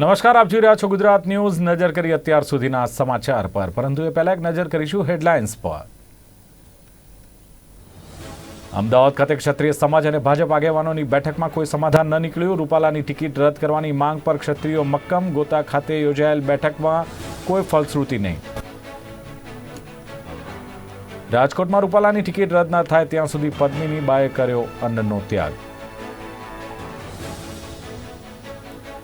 નમસ્કાર, આપ જોઈ રહ્યા છો ગુજરાત ન્યૂઝ. નજર કરી અત્યાર સુધીના સમાચાર પર. પરંતુ એ પહેલા એક નજર કરીશું હેડલાઇન્સ પર. અમદાવાદ ખાતે ક્ષત્રિય સમાજ અને ભાજપ આગેવાનોની બેઠકમાં કોઈ સમાધાન ન નીકળ્યું. રૂપાલાની ટિકિટ રદ કરવાની માંગ પર ક્ષત્રિયો મક્કમ ગોતા ખાતે યોજાયેલ બેઠકમાં કોઈ ફલશ્રુતિ નહીં. રાજકોટમાં રૂપાલાની ટિકિટ રદ ન થાય ત્યાં સુધી પદ્મિની બાએ કર્યો અન્નનો ત્યાગ.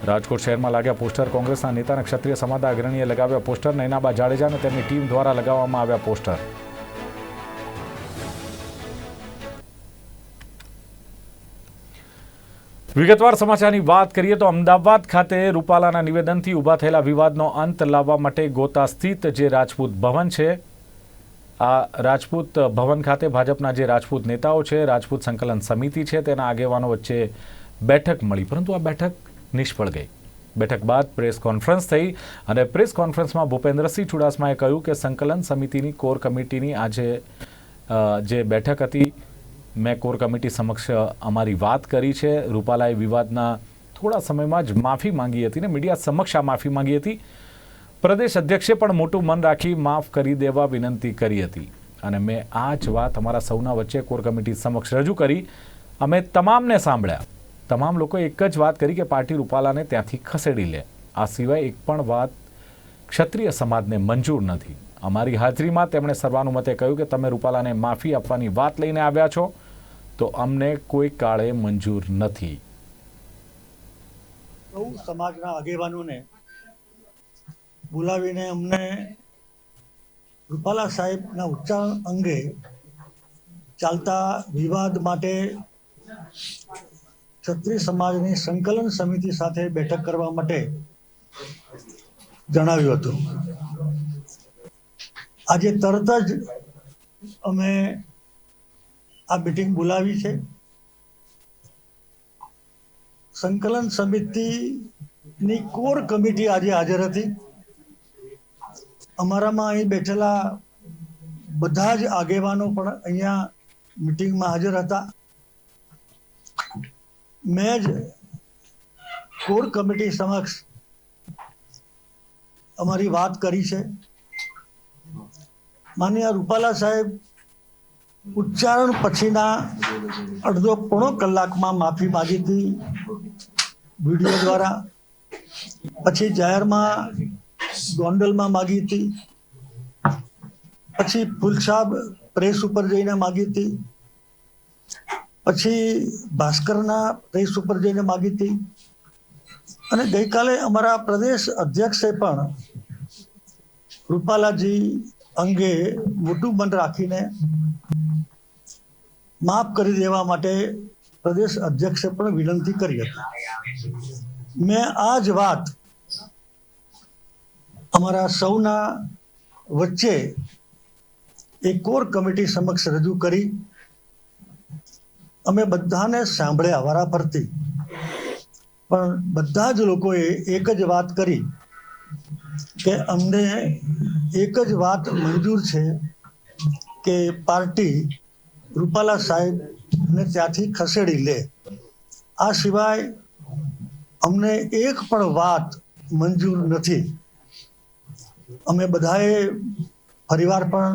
રાજકોટ શહેરમાં લાગ્યા પોસ્ટર. કોંગ્રેસના નેતા અને ક્ષત્રિય સમાજના અગ્રણીએ લગાવ્યા પોસ્ટર. નૈનાબા જાડેજા અને તેમની ટીમ દ્વારા લગાવવામાં આવ્યા પોસ્ટર. વિગતવાર સમાચારની વાત કરીએ તો અમદાવાદ ખાતે રૂપાલાના નિવેદનથી ઊભા થયેલા વિવાદનો અંત લાવવા માટે ગોતા સ્થિત જે રાજપૂત ભવન છે, આ રાજપૂત ભવન ખાતે ભાજપના જે રાજપૂત નેતાઓ છે, રાજપૂત સંકલન સમિતિ છે, તેના આગેવાનો વચ્ચે બેઠક મળી. પરંતુ આ બેઠક નિષ્ફળ ગઈ. બેઠક બાદ પ્રેસ કોન્ફરન્સ થઈ અને પ્રેસ કોન્ફરન્સમાં ભૂપેન્દ્રસિંહ ચુડાસમાએ કહ્યું કે સંકલન સમિતિની કોર કમિટીની આજે જે બેઠક હતી, મેં કોર કમિટી સમક્ષ અમારી વાત કરી છે. રૂપાલાએ વિવાદના થોડા સમયમાં જ માફી માંગી હતી ને મીડિયા સમક્ષ આ માફી માંગી હતી. પ્રદેશ અધ્યક્ષે પણ મોટું મન રાખી માફ કરી દેવા વિનંતી કરી હતી. અને મેં આ જ વાત અમારા સૌના વચ્ચે કોર કમિટી સમક્ષ રજૂ કરી. અમે તમામને સાંભળ્યા. તમામ લોકોએ એક જ વાત કરી કે પાર્ટી રૂપાલાને ત્યાંથી ખસેડી લે. આ સિવાય એક પણ વાત ક્ષત્રિય સમાજને મંજૂર નથી. અમારી હાજરીમાં તેમણે સર્વાનુમતે કહ્યું કે તમે રૂપાલાને માફી આપવાની વાત લઈને આવ્યા છો, તો અમને કોઈ કાળે મંજૂર નથી. સમાજના આગેવાનોને બોલાવીને અમને રૂપાલા સાહેબના ઉચ્ચારણ અંગે ચાલતા વિવાદ માટે ક્ષત્રિય સમાજની સંકલન સમિતિ સાથે બેઠક કરવા માટે જણાવ્યું હતું. આજે તરત જ અમે આ મિટિંગ બોલાવી છે. સંકલન સમિતિની કોર કમિટી આજે હાજર હતી. અમારામાં અહીં બેઠેલા બધા જ આગેવાનો પણ અહીંયા મિટિંગમાં હાજર હતા. મેં જ કોર કમિટી સમક્ષ અમારી વાત કરી છે. માન્ય રૂપાલા સાહેબ, ઉચ્ચારણ પછીના અડધો પોણો કલાકમાં માફી માગી હતી વીડિયો દ્વારા. પછી જાહેરમાં ગોંડલમાં માગી હતી. પછી ફુલસાબ પ્રેસ ઉપર જઈને માગી હતી. પછી ભાસ્કરના પ્રેસ ઉપર જઈને માગી હતી. અને ગઈકાલે અમારા પ્રદેશ અધ્યક્ષે પણ રૂપાલાજી અંગે મોટું મન રાખીને માફ કરી દેવા માટે પ્રદેશ અધ્યક્ષે પણ વિનંતી કરી હતી. મેં આ જ વાત અમારા સૌના વચ્ચે એક કોર કમિટી સમક્ષ રજૂ કરી. અમે બધાને સાંભળ્યા વારાફરતી પણ બધા જ લોકોએ એક જ વાત કરી કે અમને એક જ વાત મંજૂર છે કે પાર્ટી રૂપાલા સાહેબને ત્યાંથી ખસેડી લે. આ સિવાય અમને એક પણ વાત મંજૂર નથી. અમે બધાએ ફરીવાર પણ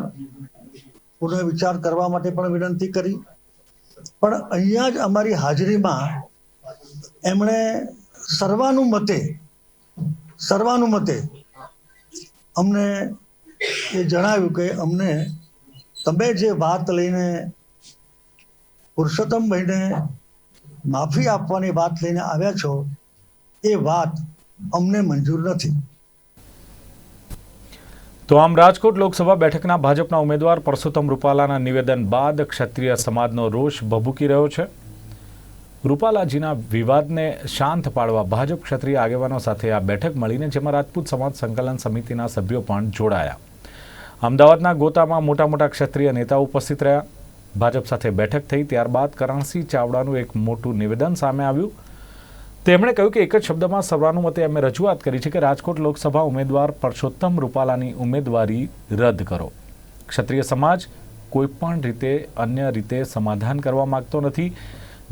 પુનઃ વિચાર કરવા માટે પણ વિનંતી કરી. પણ અહીંયા જ અમારી હાજરીમાં એમણે સર્વાનુમતે સર્વાનુમતે અમને એ જણાવ્યું કે અમને તમે જે વાત લઈને પુરુષોત્તમભાઈને માફી આપવાની વાત લઈને આવ્યા છો, એ વાત અમને મંજૂર નથી. તો આમ રાજકોટ લોકસભા બેઠકના ભાજપના ઉમેદવાર પરસોત્તમ રૂપાલાના નિવેદન બાદ ક્ષત્રિય સમાજનો રોષ ભભૂકી રહ્યો છે. રૂપાલાજીના વિવાદને શાંત પાડવા ભાજપ ક્ષત્રિય આગેવાનો સાથે આ બેઠક મળીને જેમાં રાજપૂત સમાજ સંકલન સમિતિના સભ્યો પણ જોડાયા. અમદાવાદના ગોતામાં મોટા મોટા ક્ષત્રિય નેતાઓ ઉપસ્થિત રહ્યા. ભાજપ સાથે બેઠક થઈ ત્યારબાદ કરણસિંહ ચાવડાનું એક મોટું નિવેદન સામે આવ્યું. તેમણે કહ્યું કે એક જ શબ્દમાં સર્વાનુમતે અમે રજૂઆત કરી છે કે રાજકોટ લોકસભા ઉમેદવાર પરસોત્તમ રૂપાલાની ઉમેદવારી રદ કરો. ક્ષત્રિય સમાજ કોઈ પણ રીતે અન્ય રીતે સમાધાન કરવા માંગતો નથી.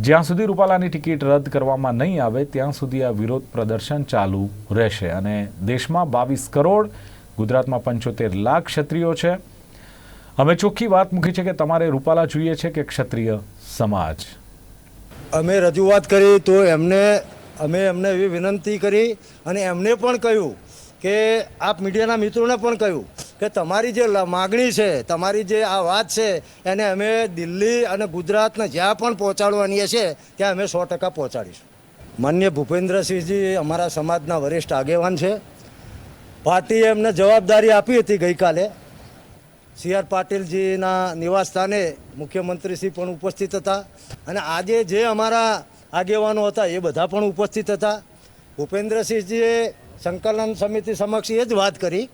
જ્યાં સુધી રૂપાલાની ટિકિટ રદ કરવામાં નહીં આવે, ત્યાં સુધી આ વિરોધ પ્રદર્શન ચાલુ રહેશે. અને દેશમાં બાવીસ કરોડ, ગુજરાતમાં પંચોતેર લાખ ક્ષત્રિયો છે. અમે ચોખ્ખી વાત મૂકી છે કે તમારે રૂપાલા જોઈએ છે કે ક્ષત્રિય સમાજ? અમે રજૂઆત કરી તો એમને અમે એમને એવી વિનંતી કરી અને એમને પણ કહ્યું કે આપ મીડિયાના મિત્રોને પણ કહ્યું કે તમારી જે માગણી છે, તમારી જે આ વાત છે, એને અમે દિલ્હી અને ગુજરાતને જ્યાં પણ પહોંચાડવાની છે, ત્યાં અમે સો ટકા પહોંચાડીશું. માન્ય ભૂપેન્દ્રસિંહજી અમારા સમાજના વરિષ્ઠ આગેવાન છે. પાર્ટીએ એમને જવાબદારી આપી હતી ગઈકાલે. સી આર પાટીલજીના નિવાસ સ્થાને મુખ્યમંત્રીશ્રી પણ ઉપસ્થિત હતા. અને આજે જે અમારા આગેવાનો હતા, એ બધા પણ ઉપસ્થિત હતા. ભૂપેન્દ્રસિંહજીએ સંકલન સમિતિ સમક્ષ એ જ વાત કરી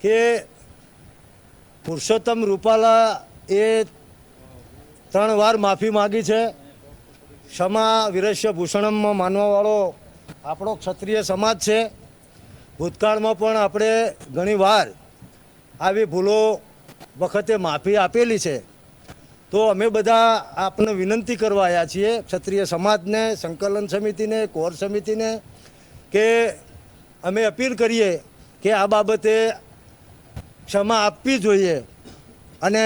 કે પુરુષોત્તમ રૂપાલા એ ત્રણ વાર માફી માગી છે. ક્ષમા વિરસ્ય ભૂષણમમાં માનવાવાળો આપણો ક્ષત્રિય સમાજ છે. ભૂતકાળમાં પણ આપણે ઘણીવાર આવી ભૂલો વખતે માફી આપેલી છે. તો અમે બધા આપને વિનંતી કરવા આવ્યા છીએ ક્ષત્રિય સમાજને, સંકલન સમિતિને, કોર સમિતિને કે અમે અપીલ કરીએ કે આ બાબતે ક્ષમા આપવી જોઈએ અને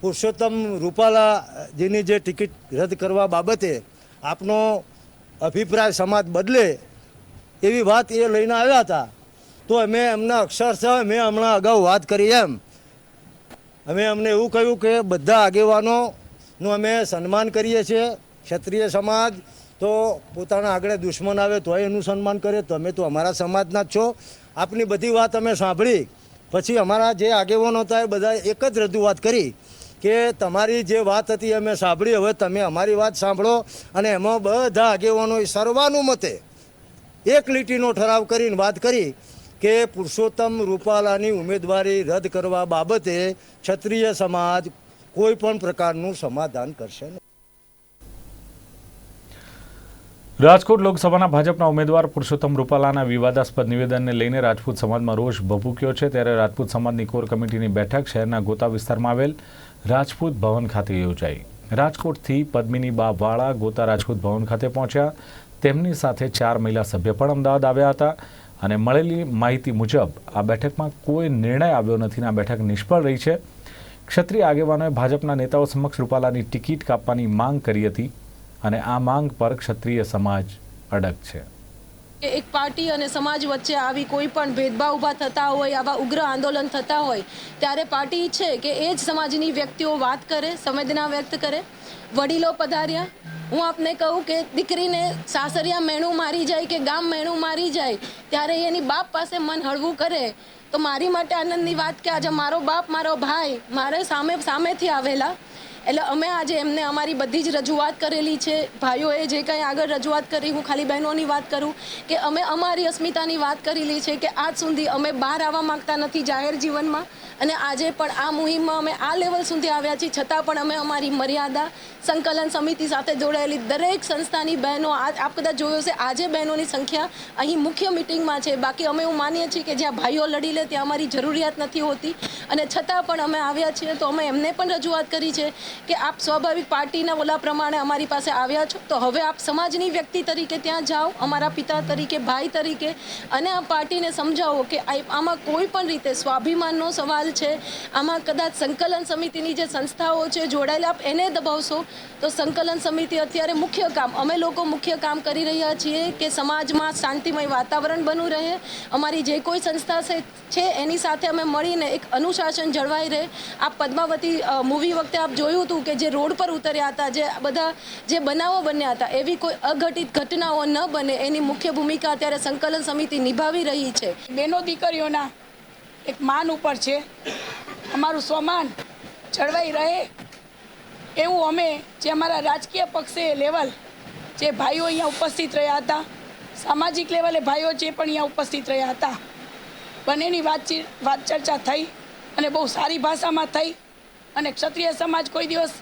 પુરુષોત્તમ રૂપાલાજીની જે ટિકિટ રદ કરવા બાબતે આપનો અભિપ્રાય સમાજ બદલે એવી વાત એ લઈને આવ્યા હતા. તો અમે એમના અક્ષરશઃ મેં હમણાં અગાઉ વાત કરી એમ. અમે અમને એવું કહ્યું કે બધા આગેવાનોનું અમે સન્માન કરીએ છીએ, ક્ષત્રિય સમાજ. તો પોતાના આગળ દુશ્મન આવે તોય એનું સન્માન કરે, તમે તો અમારા સમાજના જ છો. આપની બધી વાત અમે સાંભળી. પછી અમારા જે આગેવાનો હતા એ બધા એક જ રજૂઆત કરી કે તમારી જે વાત હતી અમે સાંભળી, હવે તમે અમારી વાત સાંભળો અને એમાં બધા આગેવાનોએ સર્વાનુમતે એક લીટીનો ઠરાવ કરીને વાત કરી કે પુરુષોત્તમ રૂપાલાની ઉમેદવારી રદ કરવા બાબતે ક્ષત્રિય સમાજ કોઈ પણ પ્રકારનું સમાધાન કરશે રાજકોટ લોકસભાના ભાજપના ઉમેદવાર પુરુષોત્તમ રૂપાલાના વિવાદાસ્પદ નિવેદનને લઈને રાજપૂત સમાજમાં રોષ ભભૂક્યો છે. ત્યારે રાજપૂત સમાજની કોર કમિટીની બેઠક શહેરના ગોતા વિસ્તારમાં આવેલ રાજપૂત ભવન ખાતે યોજાઈ. રાજકોટથી પદ્મિની બા વાળા ગોતા રાજપૂત ભવન ખાતે પહોંચ્યા. તેમની સાથે ચાર મહિલા સભ્ય પણ અમદાવાદ આવ્યા હતા. અને મળેલી માહિતી મુજબ આ બેઠકમાં કોઈ નિર્ણય આવ્યો નથી અને આ બેઠક નિષ્ફળ રહી છે. ક્ષત્રિય આગેવાનોએ ભાજપના નેતાઓ સમક્ષ રૂપાલાની ટિકિટ કાપવાની માંગ કરી હતી અને આ માંગ પર ક્ષત્રિય સમાજ અડગ છે. કે એક પાર્ટી અને સમાજ વચ્ચે આવી કોઈ પણ ભેદભાવ ઊભા થતા હોય, આવા ઉગ્ર આંદોલન થતા હોય, ત્યારે પાર્ટી ઈચ્છે કે એ જ સમાજની વ્યક્તિઓ વાત કરે, સંવેદના વ્યક્ત કરે. વડીલો પધાર્યા. હું આપને કહું કે દીકરીને સાસરિયા મેણું મારી જાય કે ગામ મેણું મારી જાય, ત્યારે એની બાપ પાસે મન હળવું કરે. તો મારી માટે આનંદની વાત કે આજે મારો બાપ, મારો ભાઈ મારે સામે સામેથી આવેલા. એટલે અમે આજે એમને અમારી બધી જ રજૂઆત કરેલી છે. ભાઈઓએ જે કંઈ આગળ રજૂઆત કરી, હું ખાલી બહેનોની વાત કરું કે અમે અમારી અસ્મિતાની વાત કરેલી છે કે આજ સુધી અમે બહાર આવવા માંગતા નથી જાહેર જીવનમાં અને આજે પણ આ મુહિમમાં અમે આ લેવલ સુધી આવ્યા છીએ. છતાં પણ અમે અમારી મર્યાદા, સંકલન સમિતિ સાથે જોડાયેલી દરેક સંસ્થાની બહેનો આપ કદાચ જોયો છે આજે બહેનોની સંખ્યા અહીં મુખ્ય મિટિંગમાં છે. બાકી અમે એવું માનીએ છીએ કે જ્યાં ભાઈઓ લડી લે ત્યાં અમારી જરૂરિયાત નથી હોતી. અને છતાં પણ અમે આવ્યા છીએ તો અમે એમને પણ રજૂઆત કરી છે કે આપ સ્વાભાવિક પાર્ટીના ઓલા પ્રમાણે અમારી પાસે આવ્યા છો. તો હવે આપ સમાજની વ્યક્તિ તરીકે ત્યાં જાઓ, અમારા પિતા તરીકે, ભાઈ તરીકે, અને આ પાર્ટીને સમજાવો કે આમાં કોઈ પણ રીતે સ્વાભિમાનનો સવાલ છે. આમાં કદાચ સંકલન સમિતિની જે સંસ્થાઓ છે જોડાયેલા, આપ એને દબાવશો તો સંકલન સમિતિ અત્યારે મુખ્ય કામ, અમે લોકો મુખ્ય કામ કરી રહ્યા છીએ કે સમાજમાં શાંતિમય વાતાવરણ બનવું રહે. અમારી જે કોઈ સંસ્થા છે એની સાથે અમે મળીને એક અનુશાસન જળવાઈ રહે. આપ પદ્માવતી મૂવી વખતે આપ જોયું હતું કે જે રોડ પર ઉતર્યા હતા, જે બધા જે બનાવો બન્યા હતા, એવી કોઈ અઘટિત ઘટનાઓ ન બને, એની મુખ્ય ભૂમિકા અત્યારે સંકલન સમિતિ નિભાવી રહી છે. બેનો દીકરીઓના એક માન ઉપર છે. અમારું સ્વમાન જળવાઈ રહે એવું અમે જે અમારા રાજકીય પક્ષે લેવલ જે ભાઈઓ અહીંયા ઉપસ્થિત રહ્યા હતા, સામાજિક લેવલે ભાઈઓ જે પણ અહીંયા ઉપસ્થિત રહ્યા હતા, બંનેની વાતચીત, વાત ચર્ચા થઈ અને બહુ સારી ભાષામાં થઈ. અને ક્ષત્રિય સમાજ કોઈ દિવસ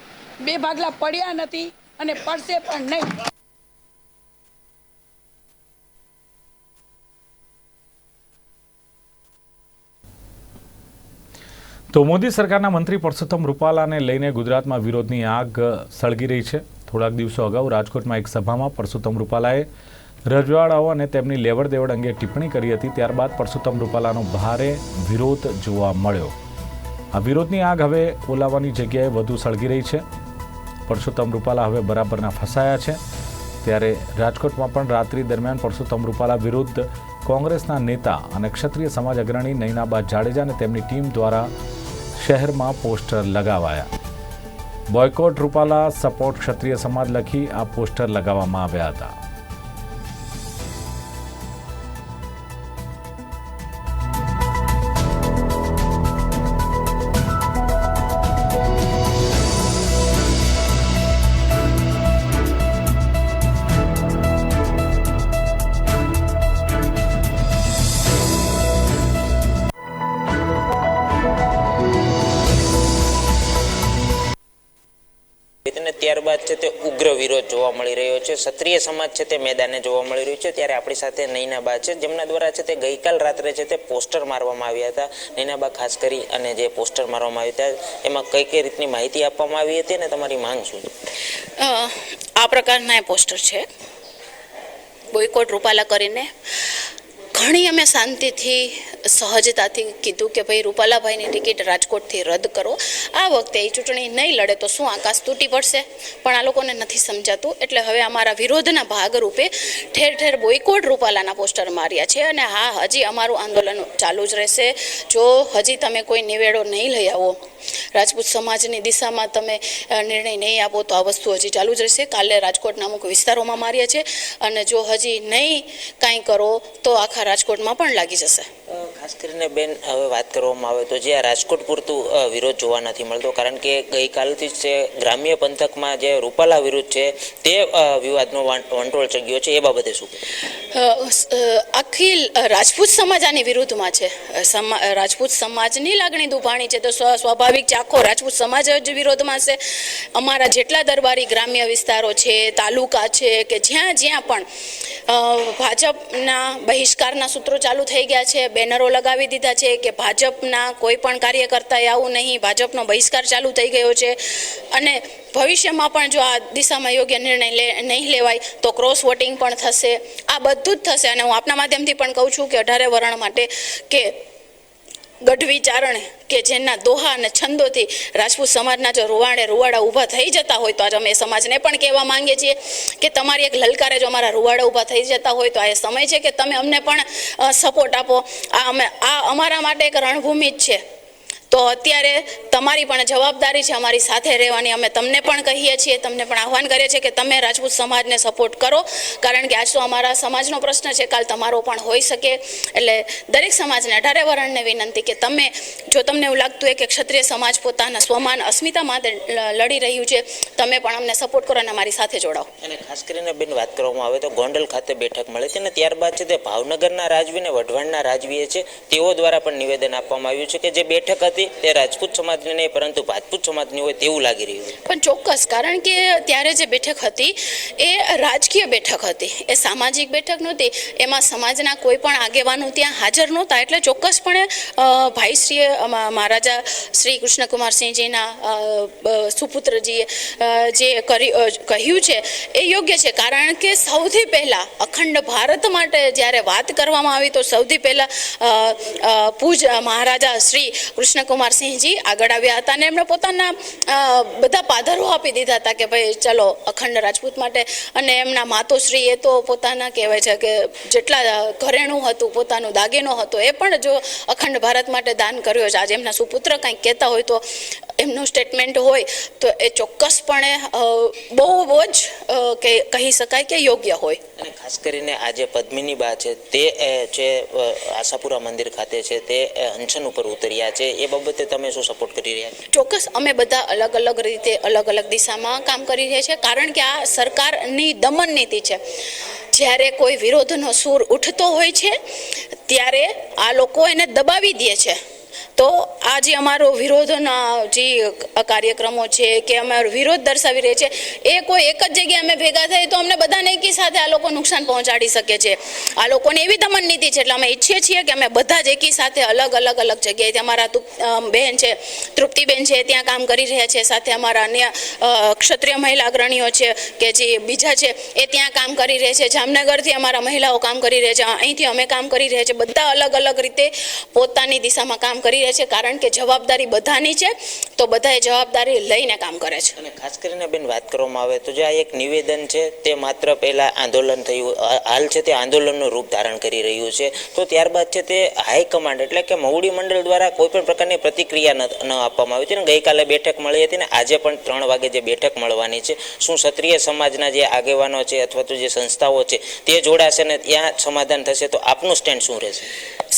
બે ભાગલા પડ્યા નથી અને પડશે પણ નહીં. તો મોદી સરકારના મંત્રી પરસોત્તમ રૂપાલાને લઈને ગુજરાતમાં વિરોધની આગ સળગી રહી છે. થોડાક દિવસો અગાઉ રાજકોટમાં એક સભામાં પરસોત્તમ રૂપાલાએ રજવાડાઓ અને તેમની લેવડ દેવડ અંગે ટિપ્પણી કરી હતી. ત્યારબાદ પરસોત્તમ રૂપાલાનો ભારે વિરોધ જોવા મળ્યો. આ વિરોધની આગ હવે ઓલાવાની જગ્યાએ વધુ સળગી રહી છે. પરસોત્તમ રૂપાલા હવે બરાબરના ફસાયા છે. ત્યારે રાજકોટમાં પણ રાત્રિ દરમિયાન પરસોત્તમ રૂપાલા વિરુદ્ધ કોંગ્રેસના નેતા અને ક્ષત્રિય સમાજ અગ્રણી નૈનાબા જાડેજા અને તેમની ટીમ દ્વારા શહેરમાં પોસ્ટર લગાવાયા. બોયકોટ રૂપાલા સપોર્ટ ક્ષત્રિય સમાજ લખી આ પોસ્ટર લગાવવામાં આવ્યા હતા. ક્ષત્રિય સમાજ છે તે મેદાને જોવા મળી રહ્યું છે. ત્યારે આપણી સાથે નૈનાબા છે, જેમના દ્વારા છે તે ગઈકાલ રાત્રે છે તે પોસ્ટર મારવામાં આવ્યા હતા. નૈનાબા, ખાસ કરી અને જે પોસ્ટર મારવામાં આવ્યા હતા, એમાં કઈ કઈ રીતની માહિતી આપવામાં આવી હતી અને તમારી માંગ શું આ પ્રકારના પોસ્ટર છે. બોયકોટ રૂપાલા કરીને ઘણી અમે શાંતિથી સહજતાથી કીધું કે ભાઈ રૂપાલાભાઈની ટિકિટ રાજકોટથી રદ કરો. આ વખતે એ ચૂંટણી નહીં લડે તો શું આકાશ તૂટી પડશે? પણ આ લોકોને નથી સમજાતું. એટલે હવે અમારા વિરોધના ભાગરૂપે ઠેર ઠેર બોયકોટ રૂપાલાના પોસ્ટર માર્યા છે અને હા, હજી અમારું આંદોલન ચાલુ જ રહેશે. જો હજી તમે કોઈ નિવેડો નહીં લઈ આવો, રાજપૂત સમાજની દિશામાં તમે નિર્ણય નહીં આપો તો આ વસ્તુ હજી ચાલુ જ રહેશે. કાલે રાજકોટના અમુક વિસ્તારોમાં માર્યા છે. અને જો હજી નહીં કાંઈ કરો તો આખા રાજકોટમાં પણ લાગી જશે. ખાસ કરીને બેન, હવે વાત કરવામાં આવે તો જે આ રાજકોટ પૂરતું વિરોધ જોવા નથી મળતો. કારણ કે ગઈકાલથી જ ગ્રામ્ય પંથકમાં જે રૂપાલા વિરુદ્ધ છે, તે વિવાદનો વંટોળ ચગ્યો છે. એ બાબતે શું આખી રાજપૂત સમાજ આની વિરુદ્ધમાં છે. રાજપૂત સમાજની લાગણી દુભાણી છે. તો સ્વ- સ્વાભાવિક છે, આખો રાજપૂત સમાજ જ વિરોધમાં છે. અમારા જેટલા દરબારી ગ્રામ્ય વિસ્તારો છે, તાલુકા છે, કે જ્યાં જ્યાં પણ ભાજપના બહિષ્કારના સૂત્રો ચાલુ થઈ ગયા છે બેનરો લગાવી દીધા છે કે ભાજપના કોઈ પણ કાર્યકર્તાએ આવું નહીં, ભાજપનો બહિષ્કાર ચાલુ થઈ ગયો છે. અને ભવિષ્યમાં પણ જો આ દિશામાં યોગ્ય નિર્ણય નહીં લેવાય, તો ક્રોસ વોટિંગ પણ થશે. આ બધું જ થશે. અને હું આપના માધ્યમથી પણ કહું છું કે અઢારે વરણ માટે કે ગઢવી ચારણ કે જેના દોહા અને છંદોથી રાજપૂત સમાજના જો રૂવાડે રૂવાડા ઊભા થઈ જતા હોય તો આજે અમે સમાજને પણ કહેવા માંગીએ છીએ કે તમારી એક લલકારે જો અમારા રૂવાડા ઊભા થઈ જતા હોય તો આ સમય છે કે તમે અમને પણ સપોર્ટ આપો. આ અમે, આ અમારા માટે એક રણભૂમિ જ છે. તો અત્યારે તમારી પણ જવાબદારી છે અમારી સાથે રહેવાની. અમે તમને પણ કહીએ છીએ, તમને પણ આહવાન કરીએ છીએ કે તમે રાજપૂત સમાજને સપોર્ટ કરો. કારણ કે આજ તો અમારા સમાજનો પ્રશ્ન છે, કાલ તમારો પણ હોઈ શકે. એટલે દરેક સમાજને અઢારે વરણને વિનંતી કે તમે, જો તમને એવું લાગતું હોય કે ક્ષત્રિય સમાજ પોતાના સ્વમાન અસ્મિતા માટે લડી રહ્યું છે, તમે પણ અમને સપોર્ટ કરો અને અમારી સાથે જોડાઓ. અને ખાસ કરીને બેન વાત કરવામાં આવે તો ગોંડલ ખાતે બેઠક મળી હતી અને ત્યારબાદ છે તે ભાવનગરના રાજવી અને વઢવાણના રાજવીએ છે, તેઓ દ્વારા પણ નિવેદન આપવામાં આવ્યું છે કે જે બેઠક હતી, તે રાજપૂત સમાજની નહીં, પરંતુ રાજપૂત સમાજની હોય તેવું લાગી રહ્યું પણ ચોક્કસ, કારણ કે ત્યારે જે બેઠક હતી, એ રાજકીય બેઠક હતી. એ સામાજિક બેઠક નહોતી, એમાં સમાજના કોઈ પણ આગેવાનો ત્યાં હાજર નહોતા, એટલે ચોક્કસપણે ભાઈ ભાઈશ્રીએ મહારાજા શ્રી કૃષ્ણકુમારસિંહજીના સુપુત્રજીએ જે કહ્યું છે, એ યોગ્ય છે. કારણ કે સૌથી પહેલાં અખંડ ભારત માટે જ્યારે વાત કરવામાં આવી, તો સૌથી પહેલાં પૂજ, મહારાજા શ્રી કૃષ્ણકુમારસિંહજી આગળ આવ્યા હતા અને એમણે પોતાના બધા પાધરો આપી દીધા હતા કે ભાઈ ચલો, અખંડ રાજપૂત માટે. અને એમના માતોશ્રીએ તો પોતાના કહેવાય છે કે જેટલા ઘરેણું હતું, પોતાનું દાગીનો હતો, એ પણ જો અખંડ ભારત માટે દાન કર્યો છે. આજે એમના સુપુત્ર કંઈક કહેતા હોય તો એમનું સ્ટેટમેન્ટ હોય તો એ ચોક્કસપણે બહુ જ કે કહી શકાય કે યોગ્ય હોય. અને ખાસ કરીને આ જે પદ્મિની બા છે તે જે આશાપુરા મંદિર ખાતે છે તે અનશન ઉપર ઉતર્યા છે એ બાબતે તમે શું સપોર્ટ કરી રહ્યા છો? ચોક્કસ અમે બધા અલગ અલગ રીતે અલગ અલગ દિશામાં કામ કરી રહ્યા છીએ કારણ કે આ સરકારની દમન નીતિ છે. જ્યારે કોઈ વિરોધનો સૂર ઉઠતો હોય છે ત્યારે આ લોકો એને દબાવી દે છે. તો આ જે અમારો વિરોધના જે કાર્યક્રમો છે કે અમારો વિરોધ દર્શાવી રહે છે, એ કોઈ એક જ જગ્યાએ અમે ભેગા થઈએ તો અમને બધાને એકી સાથે આ લોકો નુકસાન પહોંચાડી શકે છે. આ લોકોને એવી દમન નીતિ છે એટલે અમે ઈચ્છીએ છીએ કે અમે બધા જ એકી સાથે અલગ અલગ અલગ જગ્યાએથી અમારા બહેન છે, તૃપ્તિબેન છે, ત્યાં કામ કરી રહ્યા છે, સાથે અમારા અન્ય ક્ષત્રિય મહિલા અગ્રણીઓ છે કે જે બીજા છે, એ ત્યાં કામ કરી રહ્યા છે. જામનગરથી અમારા મહિલાઓ કામ કરી રહ્યા છે. અહીંથી અમે કામ કરી રહ્યા છે. બધા અલગ અલગ રીતે પોતાની દિશામાં કામ કરી રહ્યા છે, કારણ કે જવાબદારી બધાની છે, તો બધાએ જવાબદારી લઈને કામ કરે છે. અને ખાસ કરીને બેન, વાત કરવામાં આવે તો જે આ એક નિવેદન છે, તે માત્ર પહેલાં આંદોલન થયું હાલ છે તે આંદોલનનું રૂપ ધારણ કરી રહ્યું છે. તો ત્યારબાદ છે તે હાઈકમાન્ડ એટલે કે મહુડી મંડળ દ્વારા કોઈ પણ પ્રકારની પ્રતિક્રિયા ન આપવામાં આવી હતી ને ગઈકાલે બેઠક મળી હતી ને આજે પણ ત્રણ વાગે જે બેઠક મળવાની છે, શું ક્ષત્રિય સમાજના જે આગેવાનો છે અથવા તો જે સંસ્થાઓ છે, તે જોડાશે ને ત્યાં સમાધાન થશે તો આપનું સ્ટેન્ડ શું રહેશે?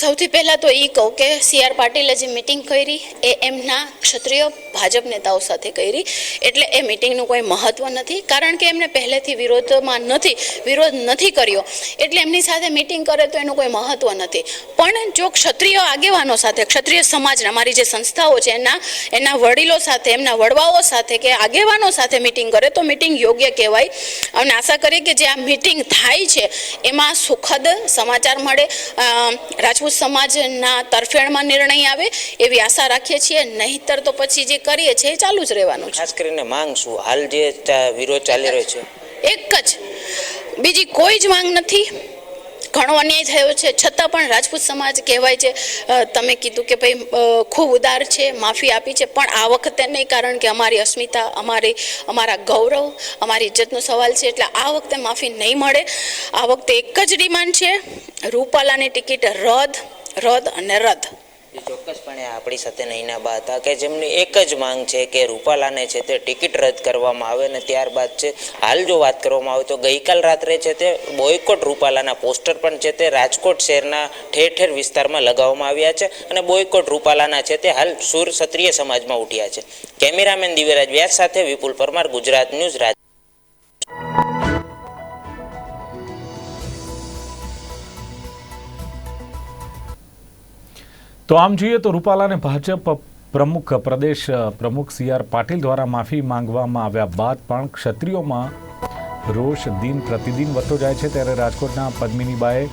સૌથી પહેલાં તો એ કહું કે સી આર પાટીલે જે મિટિંગ કરી એ એમના ક્ષત્રિય ભાજપ નેતાઓ સાથે કરી. એટલે એ મિટિંગનું કોઈ મહત્ત્વ નથી કારણ કે એમને પહેલેથી વિરોધમાં નથી વિરોધ નથી કર્યો. એટલે એમની સાથે મિટિંગ કરે તો એનું કોઈ મહત્ત્વ નથી. પણ જો ક્ષત્રિય આગેવાનો સાથે ક્ષત્રિય સમાજના મારી જે સંસ્થાઓ છે એના એના વડીલો સાથે એમના વડવાઓ સાથે કે આગેવાનો સાથે મિટિંગ કરે તો મિટિંગ યોગ્ય કહેવાય. અને આશા કરીએ કે જે આ મિટિંગ થાય છે એમાં સુખદ સમાચાર મળે. અ, રાજપૂત સમાજના તરફેણમાં નિર્ણય આવે એવી આશા રાખીએ છીએ. નહીંતર તો પછી જે કરીએ છીએ એ ચાલુ જ રહેવાનું ખાસ કરીને માંગ શું? હાલ જે વિરોધ ચાલી રહ્યો છે. એક જ. બીજી કોઈ જ માંગ નથી. ઘણો અન્યાય થયો છે. છતાં પણ રાજપૂત સમાજ કહેવાય છે તમે કીધું કે ભાઈ ખૂબ ઉદાર છે, માફી આપી છે, પણ આ વખતે નહીં, કારણ કે અમારી અસ્મિતા, અમારી, અમારા ગૌરવ, અમારી ઇજ્જતનો સવાલ છે, એટલે આ વખતે માફી નહીં મળે. આ વખતે એક જ ડિમાન્ડ છે, રૂપાલાની ટિકિટ રદ રદ અને રદ. ચોક્કસપણે આપણી સાથે નૈનાબા હતા કે જેમની એક જ માંગ છે કે રૂપાલાને છે તે ટિકિટ રદ કરવામાં આવે ને ત્યારબાદ છે, હાલ જો વાત કરવામાં આવે તો ગઈકાલ રાત્રે છે તે બોયકોટ રૂપાલાના પોસ્ટર પણ છે તે રાજકોટ શહેરના ઠેર ઠેર વિસ્તારમાં લગાવવામાં આવ્યા છે અને બોયકોટ રૂપાલાના છે તે હાલ સુર ક્ષત્રિય સમાજમાં ઉઠ્યા છે. કેમેરામેન દિવ્યરાજ વ્યાસ સાથે વિપુલ પરમાર, ગુજરાત ન્યૂઝ રાજ તો આમ જોઈએ તો રૂપાલાને ભાજપ પ્રમુખ પ્રદેશ પ્રમુખ સી આર પાટીલ દ્વારા માફી માંગવામાં આવ્યા બાદ પણ ક્ષત્રિયોમાં રોષ દિન પ્રતિદિન વધતો જાય છે ત્યારે રાજકોટના પદ્મિનીબાએ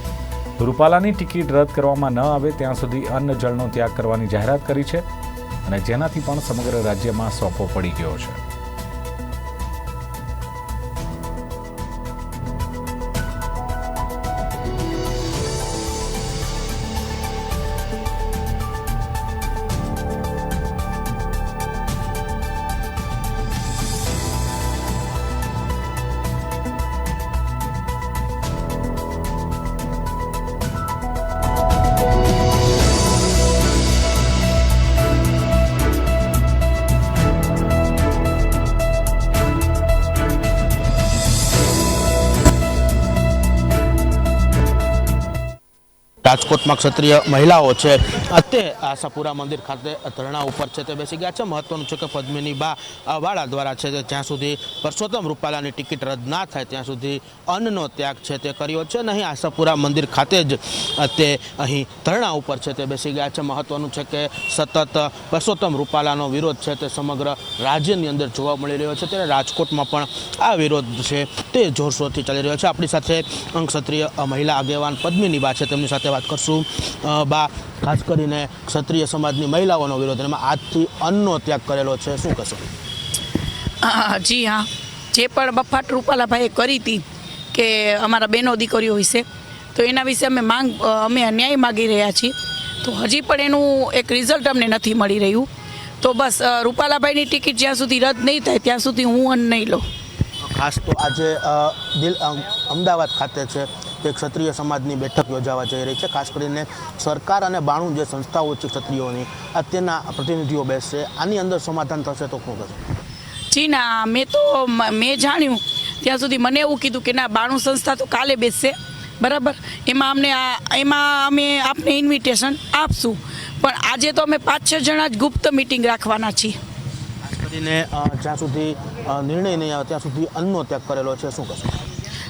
રૂપાલાની ટિકિટ રદ કરવામાં ન આવે ત્યાં સુધી અન્ન જળનો ત્યાગ કરવાની જાહેરાત કરી છે અને જેનાથી પણ સમગ્ર રાજ્યમાં સોંપો પડી ગયો છે. રાજકોટમાં ક્ષત્રિય મહિલાઓ છે. અત્યારે આશાપુરા મંદિર ખાતે ધરણા ઉપર છે. તે બેસી ગયા છે. મહત્વનું છે કે પદ્મિની બા વાળા દ્વારા છે તે જ્યાં સુધી પરસોત્તમ રૂપાલાની ટિકિટ રદ ના થાય ત્યાં સુધી અન્નનો ત્યાગ છે તે કર્યો છે. અને અહીં આશાપુરા મંદિર ખાતે જ તે અહીં ધરણા ઉપર છે. તે બેસી ગયા છે. મહત્વનું છે કે સતત પરસોત્તમ રૂપાલાનો વિરોધ છે તે સમગ્ર રાજ્યની અંદર જોવા મળી રહ્યો છે. ત્યારે રાજકોટમાં પણ આ વિરોધ છે તે જોરશોરથી ચાલી રહ્યો છે. આપણી સાથે ક્ષત્રિય મહિલા આગેવાન પદ્મિની બા છે. તેમની સાથે વાત કરશું. બા ખાસ કરીને ક્ષત્રિય સમાજની મહિલાઓનો વિરોધ એમાં આજથી અન્નનો ત્યાગ કરેલો છે. શું કહેશો? જી હા. જે પણ બફાટ રૂપાલાભાઈએ કરી હતી કે અમારા બહેનો દીકરીઓ વિશે તો એના વિશે અમે માંગ અમે ન્યાય માગી રહ્યા છીએ. તો હજી પણ એનું એક રિઝલ્ટ અમને નથી મળી રહ્યું. તો બસ રૂપાલાભાઈની ટિકિટ જ્યાં સુધી રદ નહીં થાય ત્યાં સુધી હું અન્ન નહીં લઉં. ખાસ તો આજે દિલ અમદાવાદ ખાતે છે. તે ક્ષત્રિય સમાજની બેઠક યોજાવા જઈ રહી છે. ખાસ કરીને સરકાર અને બાણું જે સંસ્થાઓ છે ક્ષત્રિયોની આ તેના પ્રતિનિધિઓ બેસશે. આની અંદર સમાધાન થશે તો શું થશે? જી ના મેં તો મેં જાણ્યું. ત્યાં સુધી મને એવું કીધું કે ના બાણું સંસ્થા તો કાલે બેસશે. બરાબર? એમાં અમને આ એમાં અમે આપને ઇન્વિટેશન આપશું. પણ આજે તો અમે પાંચ છ જણા જ ગુપ્ત મિટિંગ રાખવાના છીએ. કરીને જ્યાં સુધી નિર્ણય નહીં આવે ત્યાં સુધી અન્નનો ત્યાગ કરેલો છે. શું કહેશો?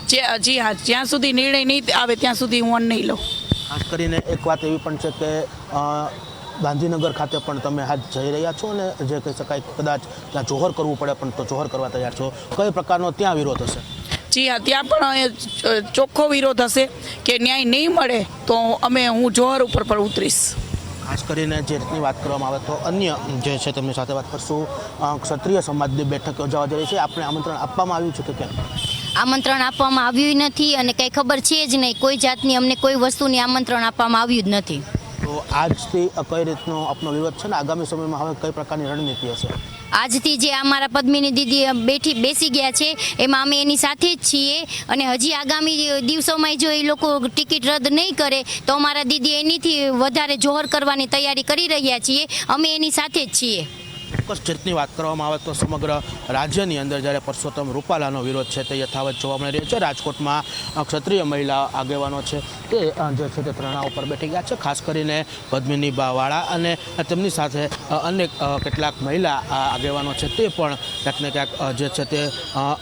જે હા જ્યાં સુધી નિર્ણય નહીં આવે ત્યાં સુધી હું અન્ન નહીં લઉં. ખાસ કરીને એક વાત એવી પણ છે કે ગાંધીનગર ખાતે પણ તમે હાથ જઈ રહ્યા છો અને જે કહી શકાય કદાચ ત્યાં જોહર કરવું પડે પણ તો જોહર કરવા તૈયાર છો. કઈ પ્રકારનો ત્યાં વિરોધ હશે? જી હા ત્યાં પણ ચોખ્ખો વિરોધ હશે કે ન્યાય નહીં મળે તો અમે હું જોહર ઉપર પણ ઉતરીશ. ખાસ કરીને જે રીતની વાત કરવામાં આવે તો અન્ય જે છે તેમની સાથે વાત કરશું. ક્ષત્રિય સમાજની બેઠક યોજાવા જઈ રહી છે. આપણે આમંત્રણ આપવામાં આવ્યું છે કે કેમ? આમંત્રણ આપવામાં આવ્યું નથી અને કંઈ ખબર છે જ નહીં. કોઈ જાતની અમને કોઈ વસ્તુની આમંત્રણ આપવામાં આવ્યું જ નથી. તો આજથી કઈ રીતનો આપનો વિરોધ છે ને? આગામી સમયમાં હવે કઈ પ્રકારની રણનીતિ હશે? આજથી જે અમારા પદ્મિની દીદી બેઠી બેસી ગયા છે એમાં અમે એની સાથે જ છીએ અને હજી આગામી દિવસોમાં જો એ લોકો ટિકિટ રદ નહીં કરે તો અમારા દીદી એનીથી વધારે જોહર કરવાની તૈયારી કરી રહ્યા છીએ. અમે એની સાથે જ છીએ. ચોક્કસ જીતની વાત કરવામાં આવે તો સમગ્ર રાજ્યની અંદર જ્યારે પરસોત્તમ રૂપાલાનો વિરોધ છે તે યથાવત જોવા મળી રહ્યો છે. રાજકોટમાં ક્ષત્રિય મહિલા આગેવાનો છે તે જે છે તે ધરણા ઉપર બેઠી ગયા છે. ખાસ કરીને પદ્મિની બાવાળા અને તેમની સાથે અનેક કેટલાક મહિલા આગેવાનો છે તે પણ ક્યાંક ને ક્યાંક જે છે તે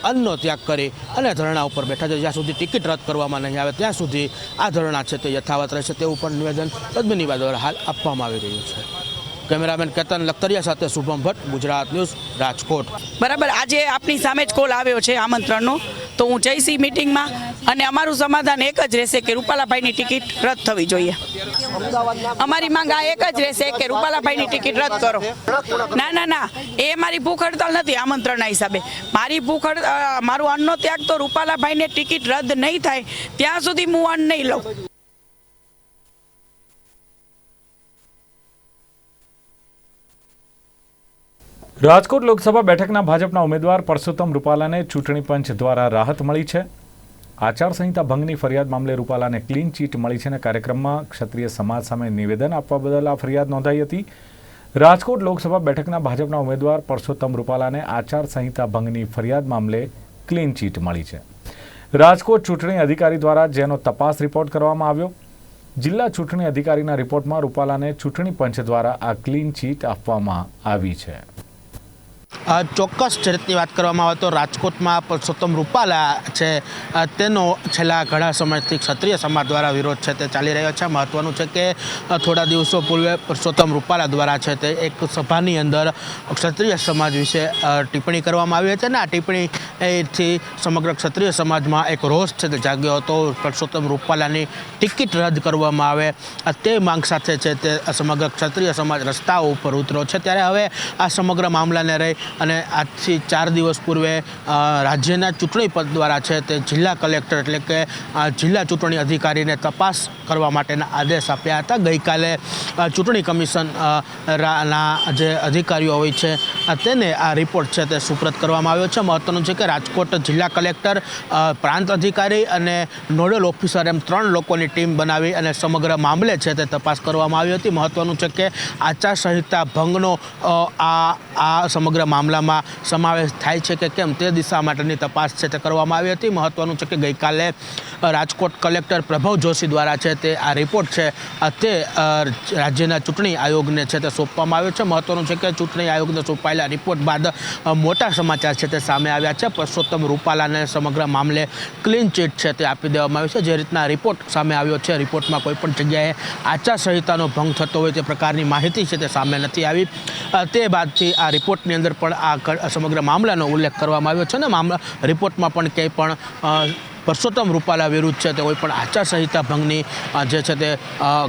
અન્નનો ત્યાગ કરી અને ધરણા ઉપર બેઠા છે. જ્યાં સુધી ટિકિટ રદ કરવામાં નહીં આવે ત્યાં સુધી આ ધરણા છે તે યથાવત રહેશે તેવું પણ નિવેદન પદ્મિની દ્વારા હાલ આપવામાં આવી રહ્યું છે. કેમેરામેન કેતન લખતરિયા સાથે શુભમ ભટ્ટ, ગુજરાત ન્યૂઝ, રાજકોટ. બરાબર, આજે આપની સામે જ કોલ આવ્યો છે આમંત્રણનો. તો હું જઈશ મિટિંગમાં અને અમારું સમાધાન એક જ રહેશે કે રૂપાલાભાઈની ટિકિટ રદ થવી જોઈએ. અમારી માંગ આ એક જ રહેશે કે રૂપાલાભાઈની ટિકિટ રદ કરો. ના ના ના, એ મારી ભૂખ હડતાલ નથી આમંત્રણના હિસાબે. મારી ભૂખ મારું અન્નનો ત્યાગ તો રૂપાલાભાઈને ટિકિટ રદ નહીં થાય, ત્યાં સુધી હું અન્ન નહીં લઉં. રાજકોટ લોકસભા બેઠકના ભાજપના ઉમેદવાર પરસોત્તમ રૂપાલાને ચૂંટણી પંચ દ્વારા રાહત મળી છે. આચારસંહિતા ભંગની ફરિયાદ મામલે રૂપાલાને ક્લીન ચીટ મળી છે અને કાર્યક્રમમાં ક્ષત્રિય સમાજ સામે નિવેદન આપવા બદલ આ ફરિયાદ નોંધાઈ હતી. રાજકોટ લોકસભા બેઠકના ભાજપના ઉમેદવાર પરસોત્તમ રૂપાલાને આચારસંહિતા ભંગની ફરિયાદ મામલે ક્લીન ચીટ મળી છે. રાજકોટ ચૂંટણી અધિકારી દ્વારા જેનો તપાસ રિપોર્ટ કરવામાં આવ્યો. જિલ્લા ચૂંટણી અધિકારીના રિપોર્ટમાં રૂપાલાને ચૂંટણી પંચ દ્વારા આ ક્લીન ચીટ આપવામાં આવી છે. ચોક્કસ ચરિત્રની વાત કરવામાં આવે તો રાજકોટમાં પરસોત્તમ રૂપાલા છે. તેનો છેલ્લા ઘણા સમયથી ક્ષત્રિય સમાજ દ્વારા વિરોધ છે તે ચાલી રહ્યો છે. મહત્વનું છે કે થોડા દિવસો પૂર્વે પરસોત્તમ રૂપાલા દ્વારા છે તે એક સભાની અંદર ક્ષત્રિય સમાજ વિશે ટિપ્પણી કરવામાં આવી હતી અને આ ટિપ્પણી એથી સમગ્ર ક્ષત્રિય સમાજમાં એક રોષ છે તે જાગ્યો હતો. પુરુષોત્તમ રૂપાલાની ટિકિટ રદ કરવામાં આવે તે માંગ સાથે છે તે સમગ્ર ક્ષત્રિય સમાજ રસ્તાઓ ઉપર ઉતર્યો છે. ત્યારે હવે આ સમગ્ર મામલાને રહી અને આજથી ચાર દિવસ પૂર્વે રાજ્યના ચૂંટણી પદ દ્વારા છે તે જિલ્લા કલેક્ટર એટલે કે જિલ્લા ચૂંટણી અધિકારીને તપાસ કરવા માટેના આદેશ આપ્યા હતા. ગઈકાલે ચૂંટણી કમિશન ના જે અધિકારીઓ હોય છે તેને આ રિપોર્ટ છે તે સુપ્રત કરવામાં આવ્યો છે. મહત્વનું છે કે રાજકોટ જિલ્લા કલેક્ટર પ્રાંત અધિકારી અને નોડલ ઓફિસર એમ ત્રણ લોકોની ટીમ બનાવી અને સમગ્ર મામલે છે તે તપાસ કરવામાં આવી હતી. મહત્વનું છે કે આચારસંહિતા ભંગનો આ આ સમગ્ર મામલામાં સમાવેશ થાય છે કે કેમ તે દિશા માટેની તપાસ છે તે કરવામાં આવી હતી. મહત્વનું છે કે ગઈકાલે રાજકોટ કલેક્ટર પ્રભવ જોશી દ્વારા છે તે આ રિપોર્ટ છે તે રાજ્યના ચૂંટણી આયોગને છે તે સોંપવામાં આવ્યો છે. મહત્વનું છે કે ચૂંટણી આયોગને સોંપાયેલા રિપોર્ટ બાદ મોટા સમાચાર છે તે સામે આવ્યા છે. પરસોત્તમ રૂપાલાને સમગ્ર મામલે ક્લીન ચીટ છે તે આપી દેવામાં આવ્યું છે. જે રીતના રિપોર્ટ સામે આવ્યો છે, રિપોર્ટમાં કોઈપણ જગ્યાએ આચારસંહિતાનો ભંગ થતો હોય તે પ્રકારની માહિતી છે તે સામે નથી આવી. તે બાદથી આ રિપોર્ટની અંદર પણ આ સમગ્ર મામલાનો ઉલ્લેખ કરવામાં આવ્યો છે અને મામલા રિપોર્ટમાં પણ ક્યાંય પણ પરસોત્તમ રૂપાલા વિરુદ્ધ છે તે કોઈ પણ આચારસંહિતા ભંગની જે છે તે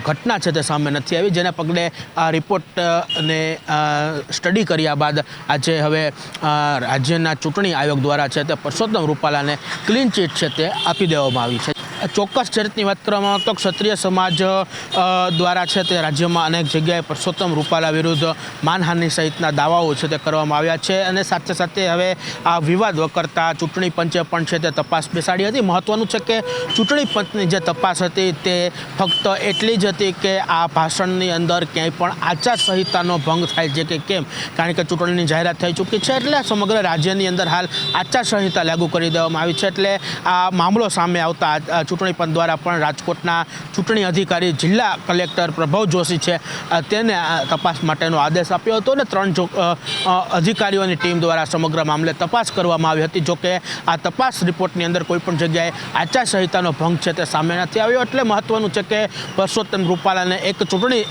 ઘટના છે તે સામે નથી આવી. જેના પગલે આ રિપોર્ટ અ, ને અ, સ્ટડી કર્યા બાદ આજે હવે રાજ્યના ચૂંટણી આયોગ દ્વારા છે તે પરસોત્તમ રૂપાલાને ક્લીન ચીટ છે તે આપી દેવામાં આવી છે. ચોક્કસ ચરિત્રની વાત કરવામાં તો ક્ષત્રિય સમાજ દ્વારા છે તે રાજ્યમાં અનેક જગ્યાએ પરસોત્તમ રૂપાલા વિરુદ્ધ માનહાનિ સહિતના દાવાઓ છે તે કરવામાં આવ્યા છે અને સાથે સાથે હવે આ વિવાદ વકરતા ચૂંટણી પંચે પણ છે તે તપાસ બેસાડી હતી. મહત્વનું છે કે ચૂંટણી પંચની જે તપાસ હતી તે ફક્ત એટલી જ હતી કે આ ભાષણની અંદર ક્યાંય પણ આચારસંહિતાનો ભંગ થાય છે કે કેમ? કારણ કે ચૂંટણીની જાહેરાત થઈ ચૂકી છે એટલે સમગ્ર રાજ્યની અંદર હાલ આચારસંહિતા લાગુ કરી દેવામાં આવી છે એટલે આ મામલો સામે આવતા ચૂંટણી પંચ દ્વારા પણ રાજકોટના ચૂંટણી અધિકારી જિલ્લા કલેક્ટર પ્રભવ જોશી છે તેને તપાસ માટેનો આદેશ આપ્યો હતો અને ત્રણ અધિકારીઓની ટીમ દ્વારા સમગ્ર મામલે તપાસ કરવામાં આવી હતી. જોકે આ તપાસ રિપોર્ટની અંદર કોઈપણ જગ્યાએ આચારસંહિતાનો ભંગ છે તે સામે નથી આવ્યો. એટલે મહત્વનું છે કે પરસોત્તમ રૂપાલાને એક ચૂંટણી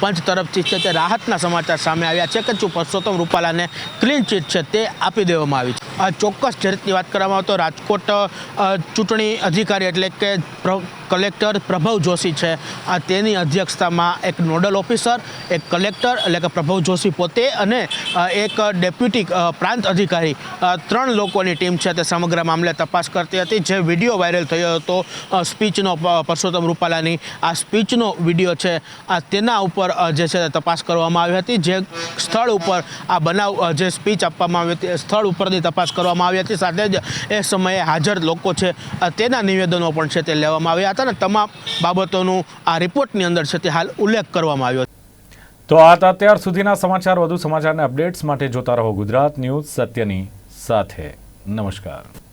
પંચ તરફથી છે તે રાહતના સમાચાર સામે આવ્યા છે કે જો પરસોત્તમ રૂપાલાને ક્લીન ચીટ છે તે આપી દેવામાં આવી છે. આ ચોક્કસ જે રીતની વાત કરવામાં આવે તો રાજકોટ ચૂંટણી અધિકારી એટલે કે પ્ર- કલેક્ટર પ્રભવ જોશી છે. આ તેની અધ્યક્ષતામાં એક નોડલ ઓફિસર, એક કલેક્ટર એટલે કે પ્રભવ જોશી પોતે અને એક ડેપ્યુટી પ્રાંત અધિકારી ત્રણ લોકોની ટીમ છે તે સમગ્ર મામલે તપાસ કરતી હતી. જે વીડિયો વાયરલ થયો હતો સ્પીચનો પરસોત્તમ રૂપાલાની. આ સ્પીચનો વીડિયો છે, આ તેના ઉપર જે છે તપાસ કરવામાં આવી હતી. જે સ્થળ ઉપર આ બનાવ જે સ્પીચ આપવામાં આવી હતી સ્થળ ઉપરની તપાસ કરવામાં આવી હતી. સાથે જ એ સમયે હાજર લોકો છે તેના નિવેદનો પણ છે તે લેવામાં આવ્યા હતા. ને તમામ બાબતોનું આ રિપોર્ટની અંદર છે તે હાલ ઉલ્લેખ કરવામાં આવ્યો તો આ હતા અત્યાર સુધીના સમાચાર. વધુ સમાચારના અપડેટ્સ માટે જોતા રહો ગુજરાત ન્યૂઝ સત્યની સાથે. નમસ્કાર.